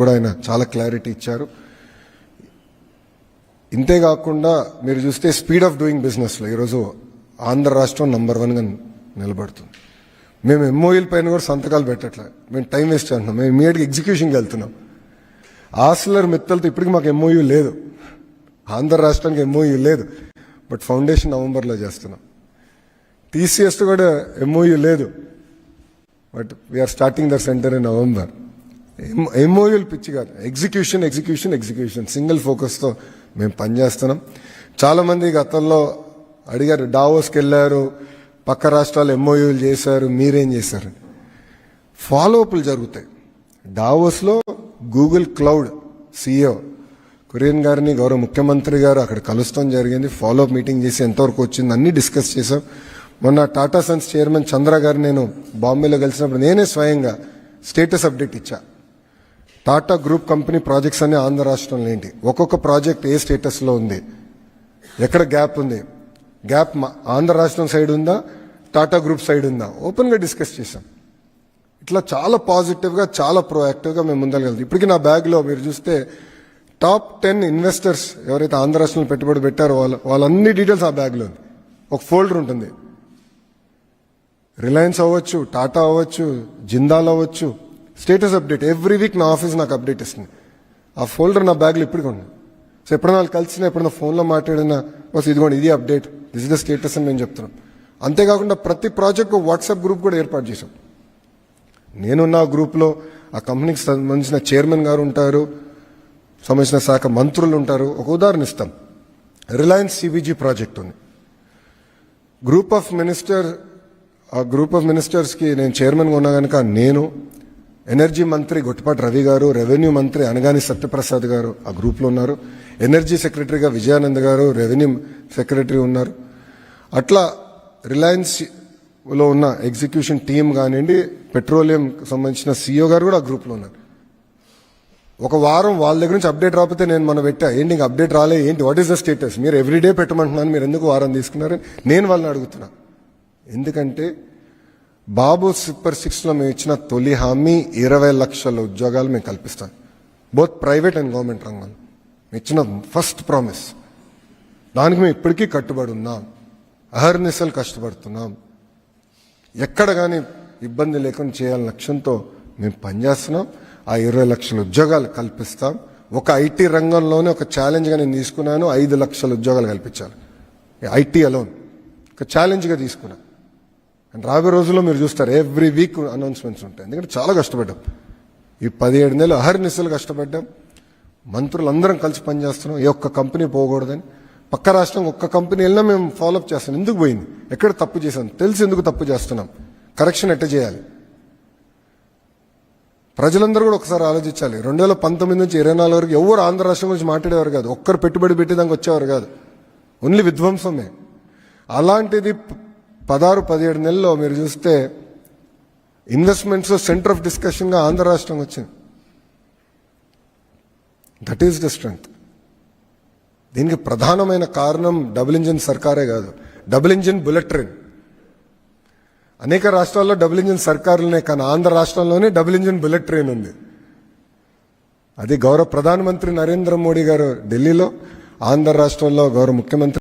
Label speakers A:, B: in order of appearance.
A: కూడా ఆయన చాలా క్లారిటీ ఇచ్చారు. ఇంతేకాకుండా మీరు చూస్తే స్పీడ్ ఆఫ్ డూయింగ్ బిజినెస్లో ఈరోజు ఆంధ్ర రాష్ట్రం నంబర్ వన్గా నిలబడుతుంది. మేము ఎంఓఈల పైన కూడా సంతకాలు పెట్టట్లే. మేము టైం వేస్ట్ చేస్తున్నాం. మేము ఇమీడియట్గా ఎగ్జిక్యూషన్కి వెళ్తున్నాం. ఆస్లర్ మిత్తలతో ఇప్పటికి మాకు ఎంఓయూ లేదు. ఆంధ్ర రాష్ట్రానికి ఎంఓయూ లేదు. బట్ ఫౌండేషన్ నవంబర్లో చేస్తున్నాం. టీసీఎస్ కూడా ఎంఓయూ లేదు. But we are starting the centre in November ఎంఓయూలు పిచ్చి కాదు. ఎగ్జిక్యూషన్ ఎగ్జిక్యూషన్ ఎగ్జిక్యూషన్ సింగిల్ ఫోకస్తో మేము పనిచేస్తున్నాం చాలామంది గతంలో అడిగారు డావోస్కి వెళ్ళారు పక్క రాష్ట్రాలు ఎంఓయూలు చేశారు మీరేం చేశారు? ఫాలో అప్లు జరుగుతాయి డావోస్లో గూగుల్ క్లౌడ్ సీఈఓ కురియన్ గారిని గౌరవ ముఖ్యమంత్రి గారు అక్కడ కలుస్తాం జరిగింది. ఫాలో అప్ మీటింగ్ చేసి ఎంతవరకు వచ్చింది అన్ని డిస్కస్ చేశాం. మొన్న టాటా సన్స్ చైర్మన్ చంద్ర గారు నేను బాంబేలో కలిసినప్పుడు నేనే స్వయంగా స్టేటస్ అప్డేట్ ఇచ్చా. టాటా గ్రూప్ కంపెనీ ప్రాజెక్ట్స్ అన్ని ఆంధ్ర రాష్ట్రంలో ఏంటి? ఒక్కొక్క ప్రాజెక్ట్ ఏ స్టేటస్లో ఉంది? ఎక్కడ గ్యాప్ ఉంది? గ్యాప్ మా- ఆంధ్ర రాష్ట్రం సైడ్ ఉందా? టాటా గ్రూప్ సైడ్ ఉందా? ఓపెన్గా డిస్కస్ చేశాం. ఇట్లా చాలా పాజిటివ్గా చాలా ప్రోయాక్టివ్గా మేము ముందరగలుగుతాం ఇప్పటికీ నా బ్యాగ్లో మీరు చూస్తే టాప్ టెన్ ఇన్వెస్టర్స్ ఎవరైతే ఆంధ్ర రాష్ట్రంలో పెట్టుబడి పెట్టారో వాళ్ళ వాళ్ళన్ని డీటెయిల్స్ ఆ బ్యాగ్లో ఉంది. ఒక ఫోల్డర్ ఉంటుంది. రిలయన్స్ అవ్వచ్చు టాటా అవ్వచ్చు జిందాల్ అవ్వచ్చు స్టేటస్ అప్డేట్. ఎవ్రీ వీక్ నా ఆఫీస్ నాకు అప్డేట్ ఇస్తుంది. ఆ ఫోల్డర్ నా బ్యాగ్లో ఇప్పటికీ ఉంది సో ఎప్పుడైనా వాళ్ళు కలిసినా ఎప్పుడైనా ఫోన్లో మాట్లాడినా బస్ ఇదిగోండి ఇది update. This is the status అని మేము చెప్తున్నాం అంతేకాకుండా ప్రతి ప్రాజెక్ట్ వాట్సాప్ గ్రూప్ కూడా ఏర్పాటు చేశాం. నేనున్న ఆ గ్రూప్లో ఆ కంపెనీకి సంబంధించిన చైర్మన్ గారు ఉంటారు సంబంధించిన శాఖ మంత్రులు ఉంటారు. ఒక ఉదాహరణ ఇస్తాం. రిలయన్స్ సిబిజీ ప్రాజెక్ట్ ఉంది. గ్రూప్ ఆఫ్ మినిస్టర్ ఆ గ్రూప్ ఆఫ్ మినిస్టర్స్కి నేను చైర్మన్గా ఉన్నా కనుక నేను ఎనర్జీ మంత్రి గొట్టిపాటి రవి గారు రెవెన్యూ మంత్రి అనగాని సత్యప్రసాద్ గారు ఆ గ్రూప్లో ఉన్నారు. ఎనర్జీ సెక్రటరీగా విజయానంద్ గారు రెవెన్యూ సెక్రటరీ ఉన్నారు. అట్లా రిలయన్స్లో ఉన్న ఎగ్జిక్యూషన్ టీం కానివ్వండి పెట్రోలియం సంబంధించిన సీఈఓ గారు కూడా ఆ గ్రూప్లో ఉన్నారు. ఒక వారం వాళ్ళ దగ్గర నుంచి అప్డేట్ రాకపోతే నేను మన పెట్టా ఏంటి ఇంకా అప్డేట్ రాలే? ఏంటి? వాట్ ఈస్ ద స్టేటస్ మీరు ఎవ్రీడే పెట్టమంటున్నాను మీరు ఎందుకు వారం తీసుకున్నారని నేను వాళ్ళని అడుగుతున్నా. ఎందుకంటే బాబు సూపర్ సిక్స్లో మేము ఇచ్చిన తొలి హామీ ఇరవై లక్షల ఉద్యోగాలు మేము కల్పిస్తాం. బోత్ ప్రైవేట్ అండ్ గవర్నమెంట్ రంగంలో. ఇచ్చిన ఫస్ట్ ప్రామిస్ దానికి మేము ఇప్పటికీ కట్టుబడి ఉన్నాం. అహర్నిశలు కష్టపడుతున్నాం. ఎక్కడ కానీ ఇబ్బంది లేకుండా చేయాలని లక్ష్యంతో మేము పనిచేస్తున్నాం. ఆ ఇరవై లక్షల ఉద్యోగాలు కల్పిస్తాం. ఒక ఐటీ రంగంలోనే ఒక ఛాలెంజ్గా నేను తీసుకున్నాను. ఐదు లక్షల ఉద్యోగాలు కల్పించాలి. ఐటీ అలోన్ ఒక ఛాలెంజ్గా తీసుకున్నాను అండ్ రాబోయే రోజుల్లో మీరు చూస్తారు ఎవ్రీ వీక్ అనౌన్స్మెంట్స్ ఉంటాయి. ఎందుకంటే చాలా కష్టపడ్డాం. ఈ పదిహేడు నెలలు అహర్నిశలు కష్టపడ్డాం. మంత్రులందరం కలిసి పనిచేస్తున్నాం. ఏ ఒక్క కంపెనీ పోకూడదని. పక్క రాష్ట్రం ఒక్క కంపెనీ వెళ్ళినా మేము ఫాలోఅప్ చేస్తాం. ఎందుకు పోయింది? ఎక్కడ తప్పు చేశాం? తెలిసి ఎందుకు తప్పు చేస్తున్నాం? కరెక్షన్ ఎట్ట చేయాలి? ప్రజలందరూ కూడా ఒకసారి ఆలోచించాలి. రెండు వేల పంతొమ్మిది నుంచి ఇరవై నాలుగు వరకు ఎవరు ఆంధ్ర రాష్ట్రం గురించి మాట్లాడేవారు కాదు. ఒక్కరు పెట్టుబడి పెట్టేదానికి వచ్చేవారు కాదు. ఓన్లీ విధ్వంసమే. అలాంటిది పదహారు పదిహేడు నెలల్లో మీరు చూస్తే ఇన్వెస్ట్మెంట్స్ సెంటర్ ఆఫ్ డిస్కషన్గా ఆంధ్ర రాష్ట్రం వచ్చింది. That is the strength. దీనికి ప్రధానమైన కారణం డబుల్ ఇంజిన్ సర్కారే కాదు. Double engine bullet train. అనేక రాష్ట్రాల్లో డబుల్ ఇంజిన్ సర్కారులనే కానీ ఆంధ్ర రాష్ట్రంలోనే డబుల్ ఇంజిన్ బుల్లెట్ ట్రైన్ ఉంది. అది గౌరవ ప్రధానమంత్రి నరేంద్ర మోడీ గారు ఢిల్లీలో ఆంధ్ర రాష్ట్రంలో గౌరవ ముఖ్యమంత్రి